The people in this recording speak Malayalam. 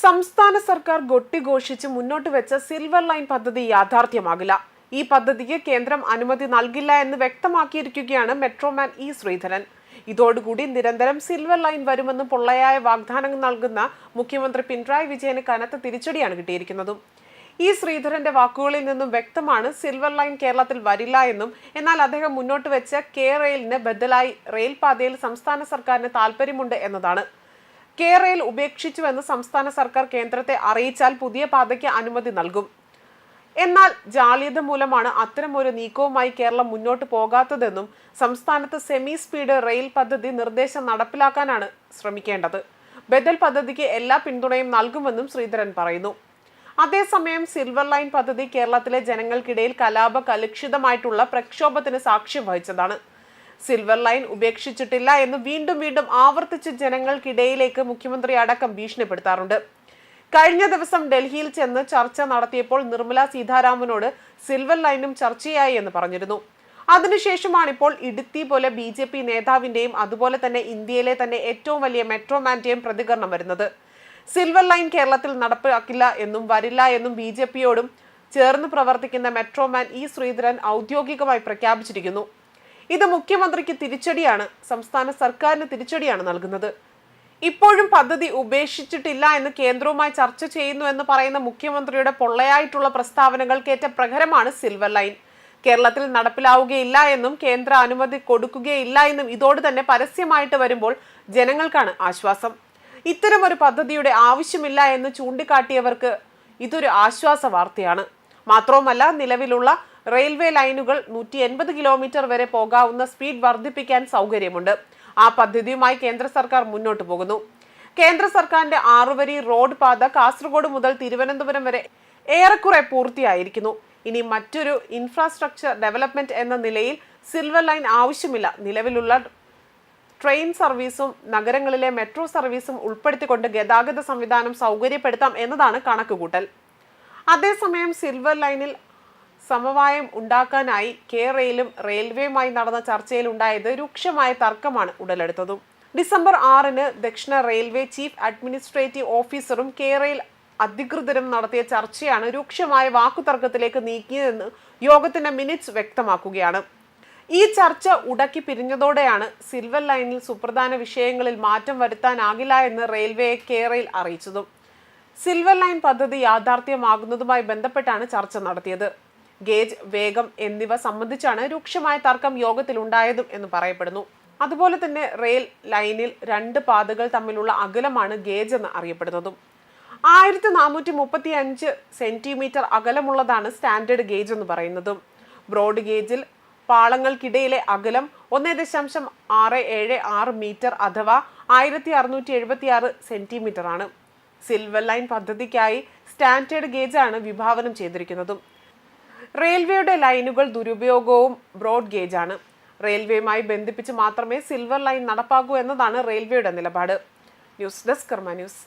സംസ്ഥാന സർക്കാർ കൊട്ടിഘോഷിച്ച് മുന്നോട്ട് വെച്ച സിൽവർ ലൈൻ പദ്ധതി യാഥാർത്ഥ്യമാകില്ല. ഈ പദ്ധതിക്ക് കേന്ദ്രം അനുമതി നൽകില്ല എന്ന് വ്യക്തമാക്കിയിരിക്കുകയാണ് മെട്രോമാൻ ഇ ശ്രീധരൻ. ഇതോടുകൂടി നിരന്തരം സിൽവർ ലൈൻ വരുമെന്ന് പൊള്ളയായ വാഗ്ദാനങ്ങൾ നൽകുന്ന മുഖ്യമന്ത്രി പിണറായി വിജയന് കനത്ത തിരിച്ചടിയാണ് കിട്ടിയിരിക്കുന്നതും. ഈ ശ്രീധരന്റെ വാക്കുകളിൽ നിന്നും വ്യക്തമാണ് സിൽവർ ലൈൻ കേരളത്തിൽ വരില്ല എന്നും എന്നാൽ അദ്ദേഹം മുന്നോട്ട് വെച്ച കെ റെയിലിന് ബദലായി റെയിൽ പാതയിൽ സംസ്ഥാന സർക്കാരിന് താല്പര്യമുണ്ട് എന്നതാണ്. കെ റെയിൽ ഉപേക്ഷിച്ചുവെന്ന് സംസ്ഥാന സർക്കാർ കേന്ദ്രത്തെ അറിയിച്ചാൽ പുതിയ പാതയ്ക്ക് അനുമതി നൽകും. എന്നാൽ ജാള്യത മൂലമാണ് അത്തരമൊരു നീക്കവുമായി കേരളം മുന്നോട്ട് പോകാത്തതെന്നും സംസ്ഥാനത്ത് സെമി സ്പീഡ് റെയിൽ പദ്ധതി നിർദ്ദേശം നടപ്പിലാക്കാനാണ് ശ്രമിക്കേണ്ടത്. ബദൽ പദ്ധതിക്ക് എല്ലാ പിന്തുണയും നൽകുമെന്നും ശ്രീധരൻ പറയുന്നു. അതേസമയം സിൽവർ ലൈൻ പദ്ധതി കേരളത്തിലെ ജനങ്ങൾക്കിടയിൽ കലാപ കലുഷിതമായിട്ടുള്ള പ്രക്ഷോഭത്തിന് സാക്ഷ്യം വഹിച്ചതാണ്. സിൽവർ ലൈൻ ഉപേക്ഷിച്ചിട്ടില്ല എന്ന് വീണ്ടും വീണ്ടും ആവർത്തിച്ച് ജനങ്ങൾക്കിടയിലേക്ക് മുഖ്യമന്ത്രി അടക്കം ഭീഷണിപ്പെടുത്താറുണ്ട്. കഴിഞ്ഞ ദിവസം ഡൽഹിയിൽ ചെന്ന് ചർച്ച നടത്തിയപ്പോൾ നിർമ്മല സീതാരാമനോട് സിൽവർ ലൈനും ചർച്ചയായി എന്ന് പറഞ്ഞിരുന്നു. അതിനുശേഷമാണ് ഇപ്പോൾ ഇടുത്തി പോലെ ബി ജെ പി നേതാവിന്റെയും അതുപോലെ തന്നെ ഇന്ത്യയിലെ തന്നെ ഏറ്റവും വലിയ മെട്രോമാന്റെയും പ്രതികരണം വരുന്നത്. സിൽവർ ലൈൻ കേരളത്തിൽ നടപ്പാക്കില്ല എന്നും വരില്ല എന്നും ബി ജെ പിയോടും ചേർന്ന് പ്രവർത്തിക്കുന്ന മെട്രോമാൻ ഇ ശ്രീധരൻ ഔദ്യോഗികമായി പ്രഖ്യാപിച്ചിരിക്കുന്നു. ഇത് മുഖ്യമന്ത്രിക്ക് തിരിച്ചടിയാണ് സംസ്ഥാന സർക്കാരിന് തിരിച്ചടിയാണ് നൽകുന്നത്. ഇപ്പോഴും പദ്ധതി ഉപേക്ഷിച്ചിട്ടില്ല എന്ന് കേന്ദ്രവുമായി ചർച്ച ചെയ്യുന്നു എന്ന് പറയുന്ന മുഖ്യമന്ത്രിയുടെ പൊള്ളയായിട്ടുള്ള പ്രസ്താവനകൾക്കേറ്റ പ്രഹരമാണ് സിൽവർ ലൈൻ കേരളത്തിൽ നടപ്പിലാവുകയില്ല എന്നും കേന്ദ്ര അനുമതി കൊടുക്കുകയില്ല എന്നും ഇതോട് തന്നെ പരസ്യമായിട്ട് വരുമ്പോൾ ജനങ്ങൾക്കാണ് ആശ്വാസം. ഇത്തരമൊരു പദ്ധതിയുടെ ആവശ്യമില്ല എന്ന് ചൂണ്ടിക്കാട്ടിയവർക്ക് ഇതൊരു ആശ്വാസ വാർത്തയാണ്. മാത്രവുമല്ല നിലവിലുള്ള റെയിൽവേ ലൈനുകൾ നൂറ്റി എൺപത് കിലോമീറ്റർ വരെ പോകാവുന്ന സ്പീഡ് വർദ്ധിപ്പിക്കാൻ സൗകര്യമുണ്ട്. ആ പദ്ധതിയുമായി കേന്ദ്ര സർക്കാർ മുന്നോട്ട് പോകുന്നു. കേന്ദ്ര സർക്കാരിന്റെ ആറുവരി റോഡ് പാത കാസർഗോഡ് മുതൽ തിരുവനന്തപുരം വരെ ഏറെക്കുറെ പൂർത്തിയായിരിക്കുന്നു. ഇനി മറ്റൊരു ഇൻഫ്രാസ്ട്രക്ചർ ഡെവലപ്മെന്റ് എന്ന നിലയിൽ സിൽവർ ലൈൻ ആവശ്യമില്ല. നിലവിലുള്ള ട്രെയിൻ സർവീസും നഗരങ്ങളിലെ മെട്രോ സർവീസും ഉൾപ്പെടുത്തിക്കൊണ്ട് ഗതാഗത സംവിധാനം സൗകര്യപ്പെടുത്താം എന്നതാണ് കണക്കുകൂട്ടൽ. അതേസമയം സിൽവർ ലൈനിൽ സമവായം ഉണ്ടാക്കാനായി കേരളയിലും റെയിൽവേയുമായി നടന്ന ചർച്ചയിൽ ഉണ്ടായത് രൂക്ഷമായ തർക്കമാണ് ഉടലെടുത്തതും. ഡിസംബർ ആറിന് ദക്ഷിണ റെയിൽവേ ചീഫ് അഡ്മിനിസ്ട്രേറ്റീവ് ഓഫീസറും കേരളയിൽ അധികൃതരും നടത്തിയ ചർച്ചയാണ് രൂക്ഷമായ വാക്കുതർക്കത്തിലേക്ക് നീക്കിയതെന്ന് യോഗത്തിന്റെ മിനിറ്റ്സ് വ്യക്തമാക്കുകയാണ്. ഈ ചർച്ച ഉടക്കി പിരിഞ്ഞതോടെയാണ് സിൽവർ ലൈനിൽ സുപ്രധാന വിഷയങ്ങളിൽ മാറ്റം വരുത്താനാകില്ല എന്ന് റെയിൽവേയെ കേരളയിൽ അറിയിച്ചതും. സിൽവർ ലൈൻ പദ്ധതി യാഥാർത്ഥ്യമാകുന്നതുമായി ബന്ധപ്പെട്ടാണ് ചർച്ച നടത്തിയത്. ഗേജ് വേഗം എന്നിവ സംബന്ധിച്ചാണ് രൂക്ഷമായ തർക്കം യോഗത്തിൽ ഉണ്ടായതും എന്ന് പറയപ്പെടുന്നു. അതുപോലെ തന്നെ റെയിൽ ലൈനിൽ രണ്ട് പാതകൾ തമ്മിലുള്ള അകലമാണ് ഗേജ് എന്ന് അറിയപ്പെടുന്നതും. ആയിരത്തി നാനൂറ്റി മുപ്പത്തി അഞ്ച് സെന്റിമീറ്റർ അകലമുള്ളതാണ് സ്റ്റാൻഡേർഡ് ഗേജ് എന്ന് പറയുന്നതും. ബ്രോഡ് ഗേജിൽ പാളങ്ങൾക്കിടയിലെ അകലം ഒന്ന് ദശാംശം ആറ് ഏഴ് ആറ് മീറ്റർ അഥവാ ആയിരത്തി അറുന്നൂറ്റി എഴുപത്തി ആറ് സെന്റിമീറ്റർ ആണ് സിൽവർ ലൈൻ പദ്ധതിക്കായി സ്റ്റാൻഡേർഡ് ഗേജ് ആണ് വിഭാവനം ചെയ്തിരിക്കുന്നതും. റെയിൽവേയുടെ ലൈനുകൾ ദുരുപയോഗവും ബ്രോഡ് ഗേജ് ആണ് റെയിൽവേയുമായി ബന്ധിപ്പിച്ച് മാത്രമേ സിൽവർ ലൈൻ നടപ്പാക്കൂ എന്നതാണ് റെയിൽവേയുടെ നിലപാട്. News desk Karma news.